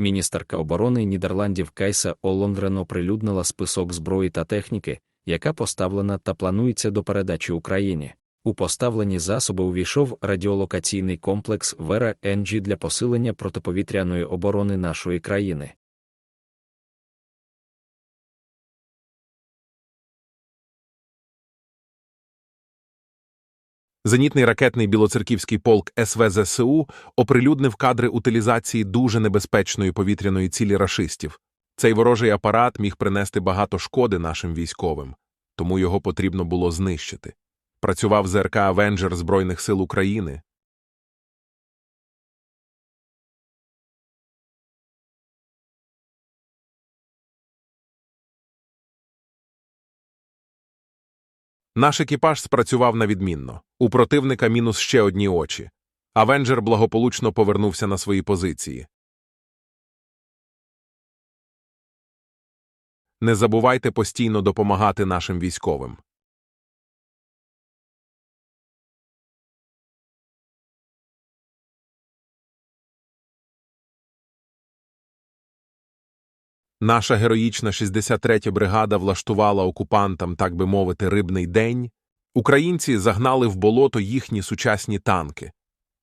Міністерка оборони Нідерландів Кайса Олонгрен оприлюднила список зброї та техніки, яка поставлена та планується до передачі Україні. У поставлені засоби увійшов радіолокаційний комплекс Вера Енджі для посилення протиповітряної оборони нашої країни. Зенітний ракетний білоцерківський полк СВЗСУ оприлюднив кадри утилізації дуже небезпечної повітряної цілі рашистів. Цей ворожий апарат міг принести багато шкоди нашим військовим, тому його потрібно було знищити. Працював ЗРК Авенджер Збройних сил України. Наш екіпаж спрацював на відмінно. У противника мінус ще одні очі. Авенджер благополучно повернувся на свої позиції. Не забувайте постійно допомагати нашим військовим. Наша героїчна 63-я бригада влаштувала окупантам, так би мовити, рибний день. Українці загнали в болото їхні сучасні танки.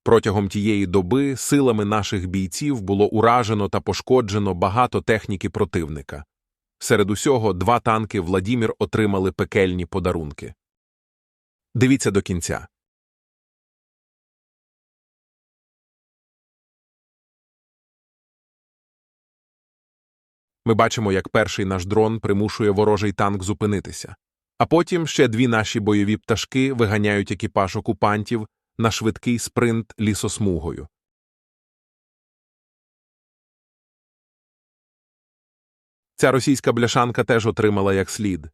Протягом тієї доби силами наших бійців було уражено та пошкоджено багато техніки противника. Серед усього два танки Владімір отримали пекельні подарунки. Дивіться до кінця. Ми бачимо, як перший наш дрон примушує ворожий танк зупинитися. А потім ще дві наші бойові пташки виганяють екіпаж окупантів на швидкий спринт лісосмугою. Ця російська бляшанка теж отримала як слід.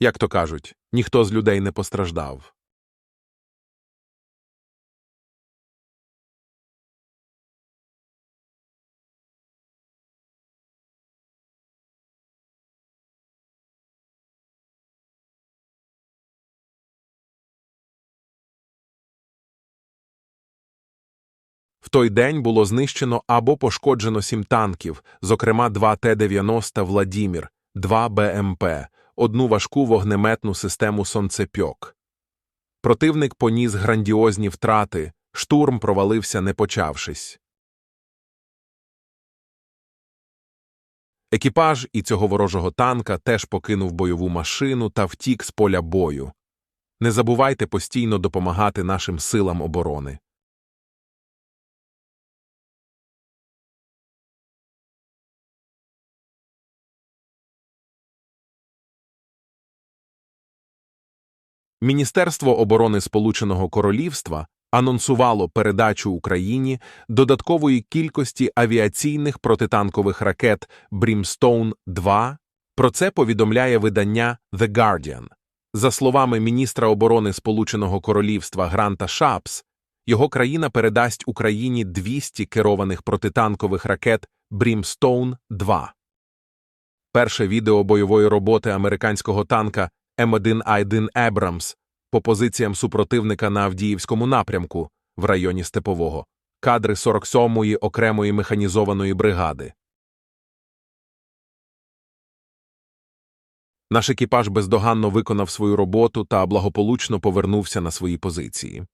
Як то кажуть, ніхто з людей не постраждав. В той день було знищено або пошкоджено сім танків, зокрема два Т-90 Владімір, два БМП, одну важку вогнеметну систему «Сонцепьок». Противник поніс грандіозні втрати, штурм провалився не почавшись. Екіпаж і цього ворожого танка теж покинув бойову машину та втік з поля бою. Не забувайте постійно допомагати нашим силам оборони. Міністерство оборони Сполученого Королівства анонсувало передачу Україні додаткової кількості авіаційних протитанкових ракет Brimstone 2 Про це повідомляє видання The Guardian. За словами міністра оборони Сполученого Королівства Гранта Шапс, його країна передасть Україні 200 керованих протитанкових ракет Brimstone 2 Перше відео бойової роботи американського танка М1А1 Ебрамс по позиціям супротивника на Авдіївському напрямку в районі Степового, кадри 47-ї окремої механізованої бригади. Наш екіпаж бездоганно виконав свою роботу та благополучно повернувся на свої позиції.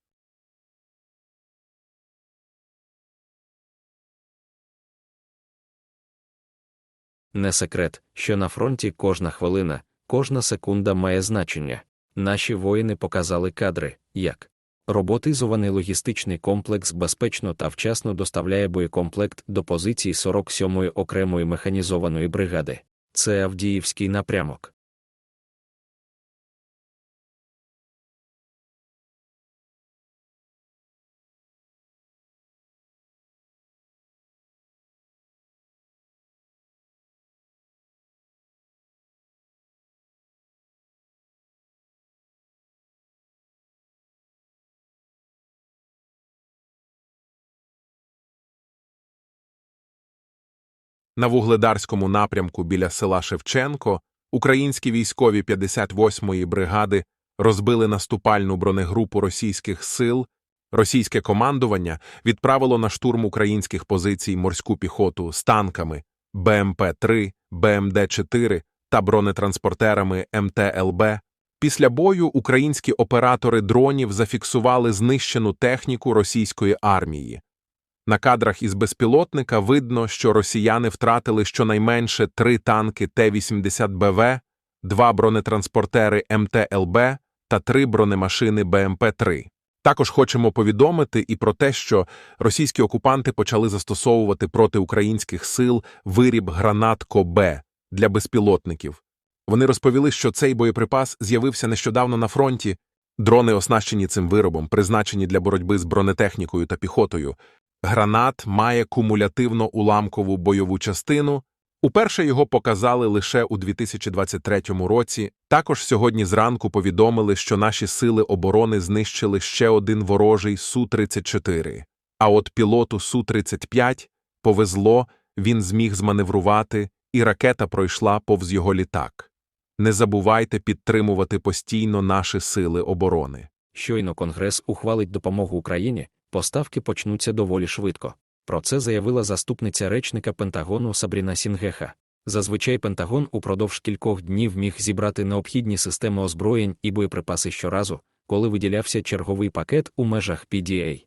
Не секрет, що на фронті кожна хвилина, кожна секунда має значення. Наші воїни показали кадри, як роботизований логістичний комплекс безпечно та вчасно доставляє боєкомплект до позицій 47-ї окремої механізованої бригади. Це Авдіївський напрямок. На вугледарському напрямку біля села Шевченко українські військові 58-ї бригади розбили наступальну бронегрупу російських сил Російське командування відправило на штурм українських позицій морську піхоту з танками БМП-3, БМД-4 та бронетранспортерами МТЛБ. Після бою українські оператори дронів зафіксували знищену техніку російської армії. На кадрах із безпілотника видно, що росіяни втратили щонайменше три танки Т-80БВ, два бронетранспортери МТЛБ та три бронемашини БМП-3. Також хочемо повідомити і про те, що російські окупанти почали застосовувати проти українських сил виріб гранат КОБ для безпілотників. Вони розповіли, що цей боєприпас з'явився нещодавно на фронті. Дрони, оснащені цим виробом, призначені для боротьби з бронетехнікою та піхотою. Гранат має кумулятивно уламкову бойову частину. Уперше його показали лише у 2023 році. Також сьогодні зранку повідомили, що наші сили оборони знищили ще один ворожий Су-34. А от пілоту Су-35 повезло, він зміг зманеврувати, і ракета пройшла повз його літак. Не забувайте підтримувати постійно наші сили оборони. Щойно Конгрес ухвалить допомогу Україні, поставки почнуться доволі швидко. Про це заявила заступниця речника Пентагону Сабріна Сінгеха. Зазвичай Пентагон упродовж кількох днів міг зібрати необхідні системи озброєнь і боєприпаси щоразу, коли виділявся черговий пакет у межах PDA.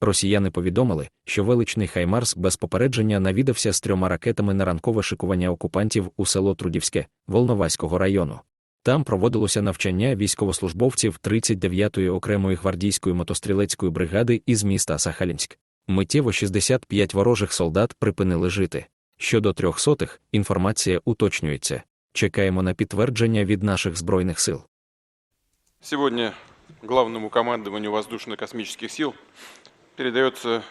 Росіяни повідомили, що величний Хаймарс без попередження навідався з трьома ракетами на ранкове шикування окупантів у село Трудівське Волноваського району. Там проводилося навчання військовослужбовців 39-ї окремої гвардійської мотострілецької бригади із міста Сахалінськ. Миттєво 65 ворожих солдат припинили жити. Щодо трьохсотих, інформація уточнюється. Чекаємо на підтвердження від наших збройних сил. Сегодня главному командованию воздушно-космических сил передается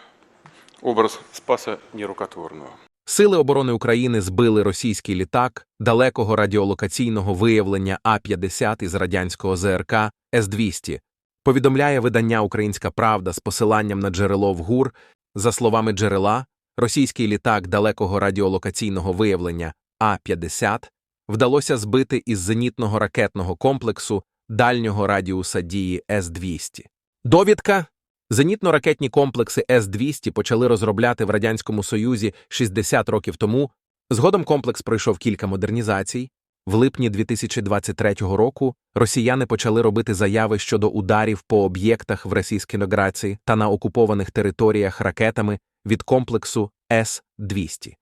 образ Спаса Нерукотворного. Сили оборони України збили російський літак далекого радіолокаційного виявлення А-50 із радянського ЗРК С-200, повідомляє видання Українська Правда з посиланням на джерело в ГУР. За словами джерела, російський літак далекого радіолокаційного виявлення А-50 вдалося збити із зенітного ракетного комплексу дальнього радіуса дії С-200. Довідка Зенітно-ракетні комплекси С-200 почали розробляти в Радянському Союзі 60 років тому. Згодом комплекс пройшов кілька модернізацій. В липні 2023 року росіяни почали робити заяви щодо ударів по об'єктах в російській інтеграції та на окупованих територіях ракетами від комплексу С-200.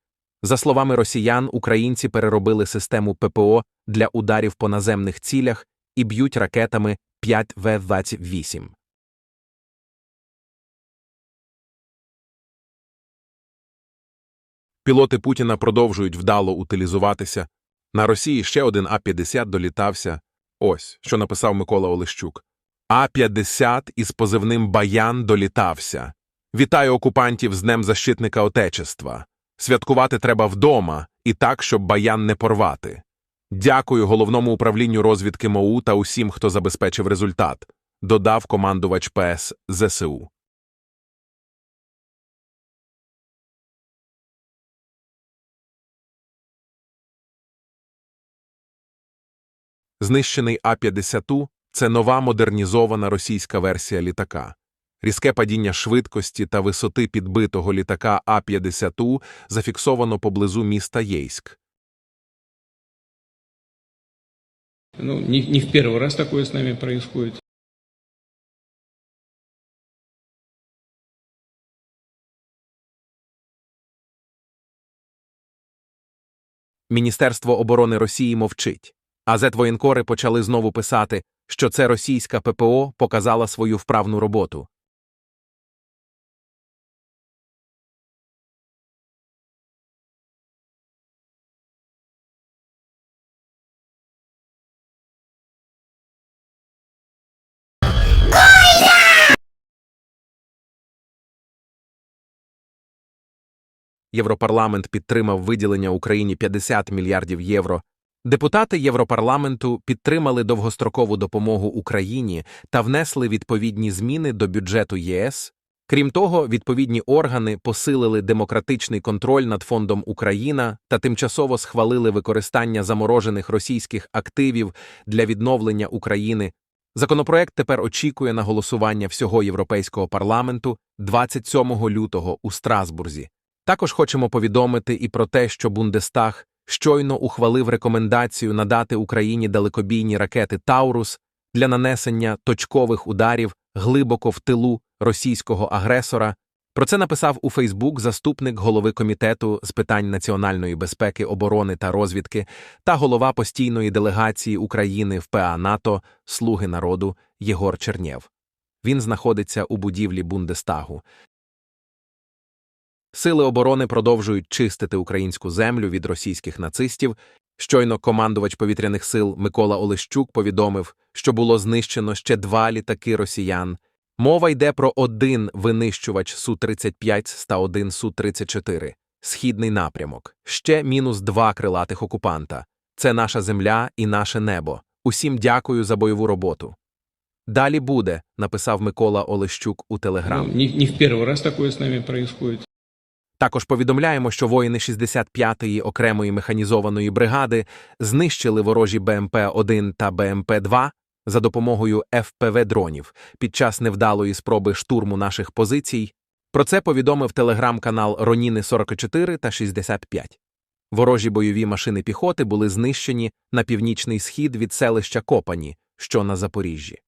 За словами росіян, українці переробили систему ППО для ударів по наземних цілях і б'ють ракетами 5В-28. Пілоти Путіна продовжують вдало утилізуватися. На Росії ще один А-50 долітався. Ось, що написав Микола Олещук. А-50 із позивним «Баян» долітався. Вітаю окупантів з Днем Защитника Отечества. Святкувати треба вдома і так, щоб баян не порвати. Дякую головному управлінню розвідки МОУ та усім, хто забезпечив результат, додав командувач ПС ЗСУ. Знищений А-50 – це нова модернізована російська версія літака. Різке падіння швидкості та висоти підбитого літака А-50 зафіксовано поблизу міста Єйськ. Ну, не, не в первый раз такое с нами происходит. Міністерство оборони Росії мовчить. А зетвоєнкори почали знову писати, що це російська ППО показала свою вправну роботу. Європарламент підтримав виділення Україні 50 мільярдів євро. Депутати Європарламенту підтримали довгострокову допомогу Україні та внесли відповідні зміни до бюджету ЄС. Крім того, відповідні органи посилили демократичний контроль над фондом Україна та тимчасово схвалили використання заморожених російських активів для відновлення України. Законопроект тепер очікує на голосування всього Європейського парламенту 27 лютого у Страсбурзі. Також хочемо повідомити і про те, що Бундестаг щойно ухвалив рекомендацію надати Україні далекобійні ракети Таурус для нанесення точкових ударів глибоко в тилу російського агресора. Про це написав у Фейсбук заступник голови комітету з питань національної безпеки, оборони та розвідки та голова постійної делегації України в ПА НАТО Слуги народу Єгор Чернєв. Він знаходиться у будівлі Бундестагу. Сили оборони продовжують чистити українську землю від російських нацистів. Щойно командувач повітряних сил Микола Олещук повідомив, що було знищено ще два літаки росіян. Мова йде про один винищувач Су-35 та один Су-34, східний напрямок, ще мінус два крилатих окупанта. Це наша земля і наше небо. Усім дякую за бойову роботу. Далі буде, написав Микола Олещук у Телеграм. Ну, не, не в первый раз такое с нами происходит. Також повідомляємо, що воїни 65-ї окремої механізованої бригади знищили ворожі БМП-1 та БМП-2 за допомогою ФПВ-дронів під час невдалої спроби штурму наших позицій. Про це повідомив телеграм-канал Роніни 44 та 65. Ворожі бойові машини піхоти були знищені на північний схід від селища Копані, що на Запоріжжі.